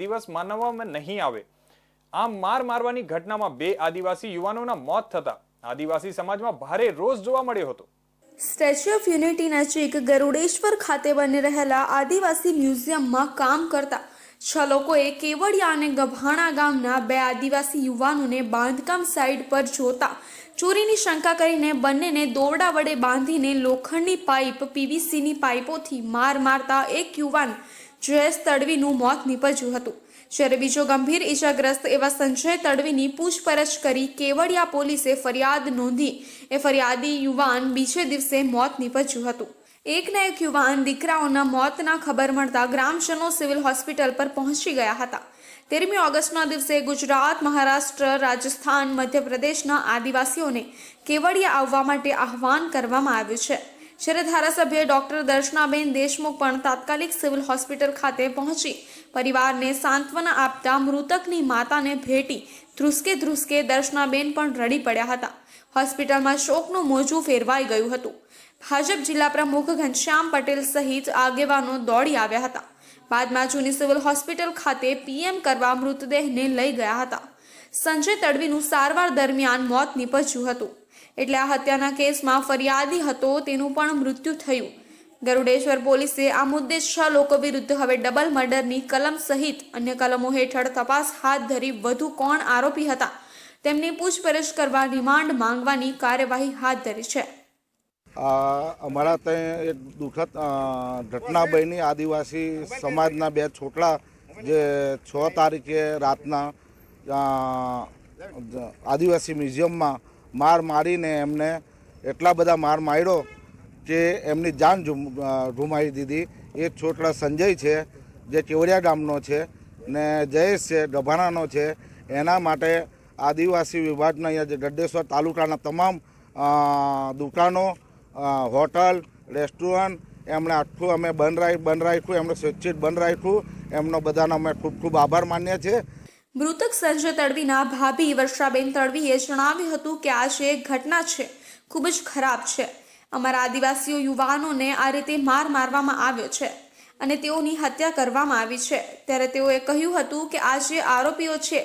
દિવસ માનવામાં નહીં આવે. આમ માર મારવાની ઘટનામાં બે આદિવાસી યુવાનોના મોત થતા આદિવાસી સમાજમાં ભારે રોષ જોવા મળ્યો હતો. સ્ટેચ્યુ ઓફ યુનિટી નજીક ગરુડેશ્વર ખાતે બની રહેલા આદિવાસી મ્યુઝિયમમાં કામ કરતા છ લોકોએ કેવડિયા અને ગભાણા ગામના બે આદિવાસી યુવાનોને બાંધકામ સાઇટ પર જોતા ચોરીની શંકા કરીને બંનેને દોરડા વડે બાંધીને લોખંડની પાઇપ પીવીસીની પાઇપોથી માર મારતા એક યુવાન જયેશ તડવીનું મોત નીપજ્યું હતું. જ્યારે બીજો ગંભીર ઈજાગ્રસ્ત એવા સંજય તડવીની પૂછપરછ કરી કેવડિયા પોલીસે ફરિયાદ નોંધી એ ફરિયાદી યુવાન બીજે દિવસે મોત નીપજ્યું હતું. એકના એક યુવાન દીકરાઓના મોતના ખબર મળતા ગ્રામજનો સિવિલ હોસ્પિટલ પર પહોંચી ગયા હતા. તેરમી ઓગસ્ટના દિવસે ગુજરાત, મહારાષ્ટ્ર, રાજસ્થાન, મધ્યપ્રદેશના આદિવાસીઓને કેવડિયા આવવા માટે આહવાન કરવામાં આવ્યું છે. જ્યારે ધારાસભ્ય ડોક્ટર દર્શનાબેન દેશમુખ પણ તાત્કાલિક સિવિલ હોસ્પિટલ ખાતે પહોંચી. પરિવારને સાંત્વના આપતા મૃતકની માતાને ભેટી ધ્રુસકે ધ્રુસકે દર્શનાબેન પણ રડી પડ્યા હતા. હોસ્પિટલમાં શોકનું મોજું ફેરવાઈ ગયું હતું. ભાજપ જિલ્લા પ્રમુખ ઘનશ્યામ પટેલ સહિત આગેવાનો દોડી આવ્યા હતા. બાદમાં જૂની સિવિલ હોસ્પિટલ ખાતે પીએમ કરવા મૃતદેહને લઈ ગયા હતા. સંજય તડવીનું સારવાર દરમિયાન મોત નીપજ્યું હતું. એટલે આ હત્યાના કેસમાં ફરિયાદી હતો, તેનું પણ મૃત્યુ થયું. ગરુડેશ્વર પોલીસે આ મુદ્દે છ લોકો વિરુદ્ધ હવે ડબલ મર્ડરની કલમ સહિત અન્ય કલમો હેઠળ તપાસ હાથ ધરી વધુ કોણ આરોપી હતા, તેમની પૂછપરછ કરવા રિમાન્ડ માંગવાની કાર્યવાહી હાથ ધરી છે. અમારા ત્યાં એક દુઃખદ ઘટના બની આદિવાસી સમાજના બે છોકરા જે છ તારીખે રાતના આદિવાસી મ્યુઝિયમમાં માર મારીને એમને એટલા બધા માર માર્યો કે એમની જાન જુમ- દીધી. એક છોકરા સંજય છે, જે કેવડિયા ગામનો છે ને જયેશ છે, ગભાણાનો છે. એના માટે આદિવાસી વિભાગના અહીંયા જે ગડ્ડેશ્વર તાલુકાના તમામ દુકાનો હોટલ, રેસ્ટોરન્ટ, એમણે આખું અમે બંધ રાખ, બંધ રાખ્યું, એમણે સ્વૈચ્છિક બંધ રાખ્યું. એમનો બધાનો અમે ખૂબ ખૂબ આભાર માનીએ છીએ. મૃતક સંજય તડવીના ભાભી વર્ષાબેન તડવીએ જણાવ્યું હતું કે આ જે ઘટના છે, ખૂબ જ ખરાબ છે. અમારા આદિવાસીઓ યુવાનોને આ રીતે માર મારવામાં આવ્યો છે અને તેઓની હત્યા કરવામાં આવી છે. ત્યારે તેઓએ કહ્યું હતું કે આ જે આરોપીઓ છે